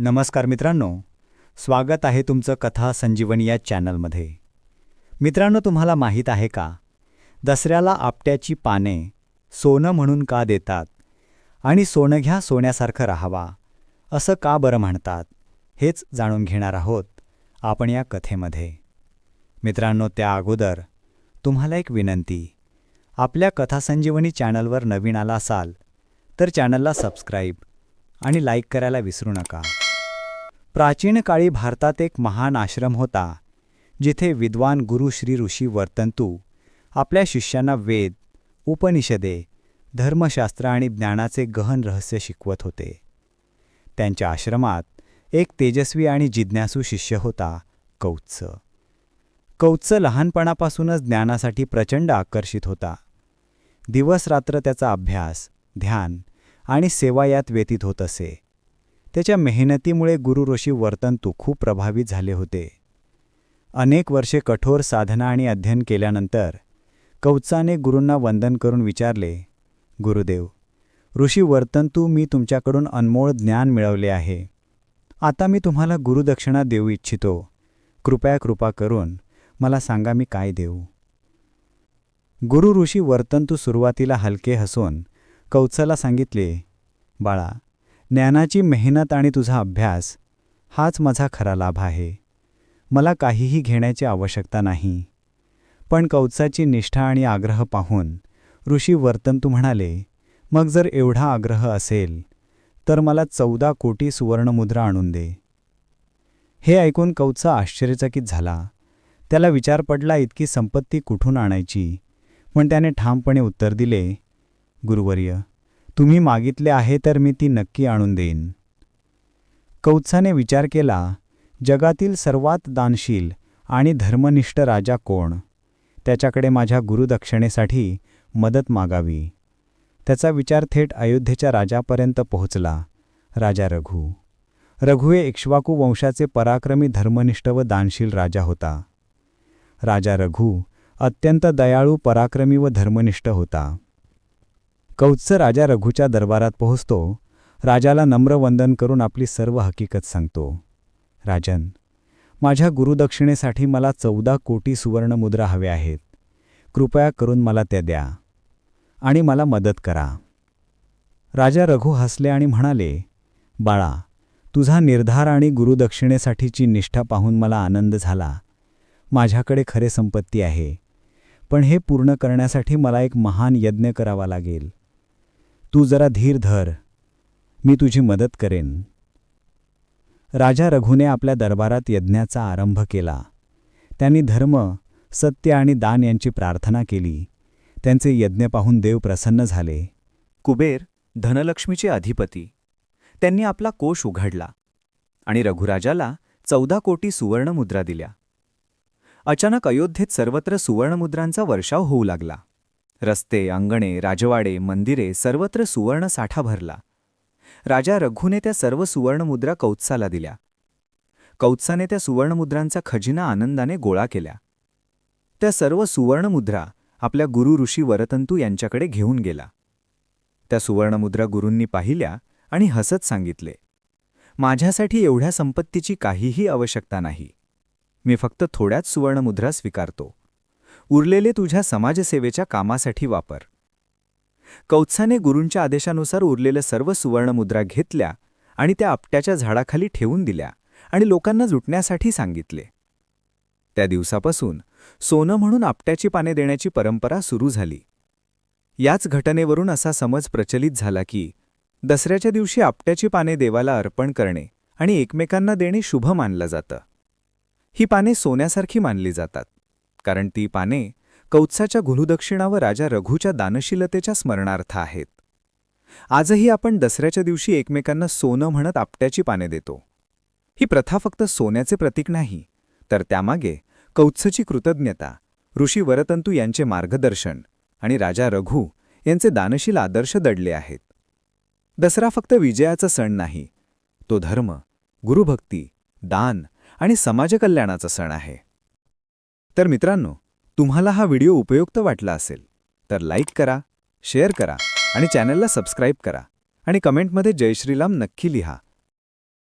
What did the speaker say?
नमस्कार मित्रांनो. स्वागत आहे तुमचं कथा संजीवनी या चॅनलमध्ये. मित्रांनो तुम्हाला माहीत आहे का? दसऱ्याला आपट्याची पाने सोनं म्हणून का देतात? आणि सोनं घ्या सोन्यासारखं राहावा असं का बरं म्हणतात? हेच जाणून घेणार आहोत आपण या कथेमध्ये. मित्रांनो त्या अगोदर तुम्हाला एक विनंती. आपल्या कथा संजीवनी चॅनलवर नवीन आला असाल तर चॅनलला सबस्क्राईब आणि लाईक करायला विसरू नका. प्राचीन काळी भारतात एक महान आश्रम होता जिथे विद्वान गुरु श्री ऋषी वर्तंतू आपल्या शिष्यांना वेद उपनिषदे धर्मशास्त्र आणि ज्ञानाचे गहन रहस्य शिकवत होते. त्यांच्या आश्रमात एक तेजस्वी आणि जिज्ञासू शिष्य होता कौत्स. कौत्स लहानपणापासूनच ज्ञानासाठी प्रचंड आकर्षित होता. दिवसरात्र त्याचा अभ्यास ध्यान आणि सेवा यात व्यतीत होत असे. त्याच्या मेहनतीमुळे गुरु ऋषी वर्तंतू खूप प्रभावित झाले होते. अनेक वर्षे कठोर साधना आणि अध्ययन केल्यानंतर कौत्साने गुरूंना वंदन करून विचारले गुरुदेव ऋषी वर्तंतू मी तुमच्याकडून अनमोळ ज्ञान मिळवले आहे. आता मी तुम्हाला गुरुदक्षिणा देऊ इच्छितो. कृपया कृपा करून मला सांगा मी काय देऊ. गुरु ऋषी वर्तंतू सुरुवातीला हलके हसून कौत्साला सांगितले बाळा ज्ञानाची मेहनत आणि तुझा अभ्यास हाच माझा खरा लाभ आहे. मला काहीही घेण्याची आवश्यकता नाही. पण कौत्साची निष्ठा आणि आग्रह पाहून ऋषी वर्तंतू म्हणाले मग जर एवढा आग्रह असेल तर मला चौदा कोटी सुवर्णमुद्रा आणून दे. हे ऐकून कौत्सा आश्चर्यचकित झाला. त्याला विचार पडला इतकी संपत्ती कुठून आणायची? पण त्याने ठामपणे उत्तर दिले गुरुवर्य तुम्ही मागितले आहे तर मी ती नक्की आणून देईन. कौत्साने विचार केला जगातील सर्वात दानशील आणि धर्मनिष्ठ राजा कोण? त्याच्याकडे माझ्या गुरुदक्षिणेसाठी मदत मागावी. त्याचा विचार थेट अयोध्येच्या राजापर्यंत पोहोचला राजा रघु. रघु हे इक्ष्वाकू वंशाचे पराक्रमी धर्मनिष्ठ व दानशील राजा होता. राजा रघु अत्यंत दयाळू पराक्रमी व धर्मनिष्ठ होता. कौत्स राजा रघूच्या दरबारात पोहोचतो. राजाला नम्र वंदन करून आपली सर्व हकीकत सांगतो. राजन माझ्या गुरुदक्षिणेसाठी मला चौदा कोटी सुवर्णमुद्रा हव्या आहेत. कृपया करून मला त्या द्या आणि मला मदत करा. राजा रघु हसले आणि म्हणाले बाळा तुझा निर्धार आणि गुरुदक्षिणेसाठीची निष्ठा पाहून मला आनंद झाला. माझ्याकडे खरे संपत्ती आहे. पण हे पूर्ण करण्यासाठी मला एक महान यज्ञ करावा लागेल. तू जरा धीर धर. मी तुझी मदत करेन. राजा रघुने आपल्या दरबारात यज्ञाचा आरंभ केला. त्यांनी धर्म सत्य आणि दान यांची प्रार्थना केली. त्यांचे यज्ञ पाहून देव प्रसन्न झाले. कुबेर धनलक्ष्मीचे अधिपती. त्यांनी आपला कोश उघडला आणि रघुराजाला चौदा कोटी सुवर्णमुद्रा दिल्या. अचानक अयोध्येत सर्वत्र सुवर्णमुद्रांचा वर्षाव होऊ लागला. रस्ते अंगणे राजवाडे मंदिरे सर्वत्र सुवर्ण साठा भरला. राजा रघुने त्या सर्व सुवर्णमुद्रा कौत्साला दिल्या. कौत्साने त्या सुवर्णमुद्रांचा खजिना आनंदाने गोळा केल्या. त्या सर्व सुवर्णमुद्रा आपल्या गुरु ऋषी वरतंतू यांच्याकडे घेऊन गेला. त्या सुवर्णमुद्रा गुरूंनी पाहिल्या आणि हसत सांगितले माझ्यासाठी एवढ्या संपत्तीची काहीही आवश्यकता नाही. मी फक्त थोड्याच सुवर्णमुद्रा स्वीकारतो. उरलेले तुझ्या समाजसेवेच्या कामासाठी वापर. कौत्साने गुरूंच्या आदेशानुसार उरलेल्या सर्व सुवर्णमुद्रा घेतल्या आणि त्या आपट्याच्या झाडाखाली ठेवून दिल्या आणि लोकांना जुटण्यासाठी सांगितले. त्या दिवसापासून सोनं म्हणून आपट्याची पाने देण्याची परंपरा सुरू झाली. याच घटनेवरून असा समज प्रचलित झाला की दसऱ्याच्या दिवशी आपट्याची पाने देवाला अर्पण करणे आणि एकमेकांना देणे शुभ मानलं जातं. ही पाने सोन्यासारखी मानली जातात. कारण ती पाने कौत्साच्या गुरुदक्षिणा व राजा रघूच्या दानशीलतेच्या स्मरणार्थ आहेत. आजही आपण दसऱ्याच्या दिवशी एकमेकांना सोनं म्हणत आपट्याची पाने देतो. ही प्रथा फक्त सोन्याचे प्रतीक नाही तर त्यामागे कौत्सची कृतज्ञता ऋषी वरतंतू यांचे मार्गदर्शन आणि राजा रघु यांचे दानशील आदर्श दडले आहेत. दसरा फक्त विजयाचा सण नाही तो धर्म गुरुभक्ती दान आणि समाजकल्याणाचा सण आहे. तर मित्रांनो तुम्हाला हा व्हिडिओ उपयुक्त वाटला असेल तर लाईक करा शेअर करा आणि चॅनलला सबस्क्राईब करा आणि कमेंटमध्ये जय श्रीराम नक्की लिहा.